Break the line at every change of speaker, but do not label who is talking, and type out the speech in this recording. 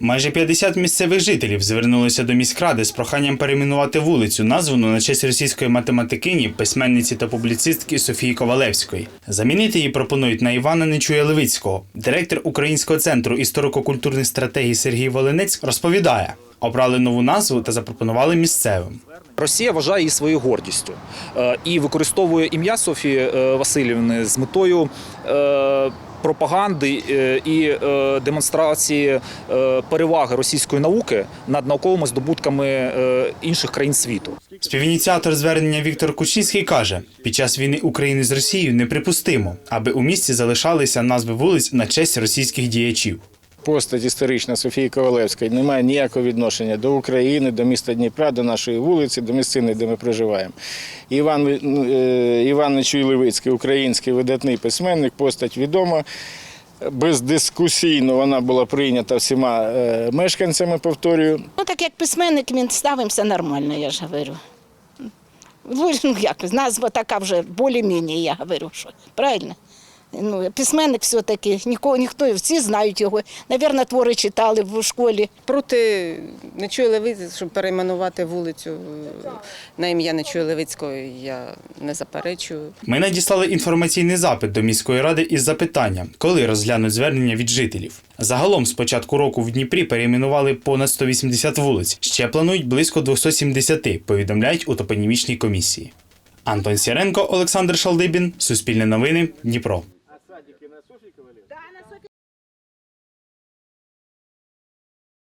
Майже 50 місцевих жителів звернулися до міськради з проханням перейменувати вулицю, названу на честь російської математикині, письменниці та публіцистки Софії Ковалевської. Замінити її пропонують на Івана Нечуя Левицького. Директор Українського центру історико-культурних стратегій Сергій Волинець розповідає, обрали нову назву та запропонували місцевим.
Росія вважає її своєю гордістю е, і використовує ім'я Софії е, Васильівни з метою е, пропаганди і демонстрації переваги російської науки над науковими здобутками інших країн світу.
Співініціатор звернення Віктор Кучинський каже: під час війни України з Росією неприпустимо, аби у місті залишалися назви вулиць на честь російських діячів.
Постать історична Софії Ковалевської не має ніякого відношення до України, до міста Дніпра, до нашої вулиці, до місцини, де ми проживаємо. Іван, е, Іван Нечуй Левицький, український видатний письменник, постать відома. Бездискусійно вона була прийнята всіма е, мешканцями, повторюю.
Ну, так як письменник, він ставимося нормально, я ж говорю. Ну, як, назва така вже більш-менш, я говорю, що правильно? Ну, письменник все-таки, нікого, ніхто, всі знають його. Навірно, твори читали в школі.
Проти Нечуя Левицького, щоб перейменувати вулицю е, на ім'я Нечуя Левицького, я не заперечую.
Ми надіслали інформаційний запит до міської ради із запитанням, коли розглянуть звернення від жителів. Загалом з початку року в Дніпрі перейменували понад 180 вулиць. Ще планують близько 270, повідомляють у топонімічній комісії. Антон Сіренко, Олександр Шалдибін, Суспільне новини, Дніпро.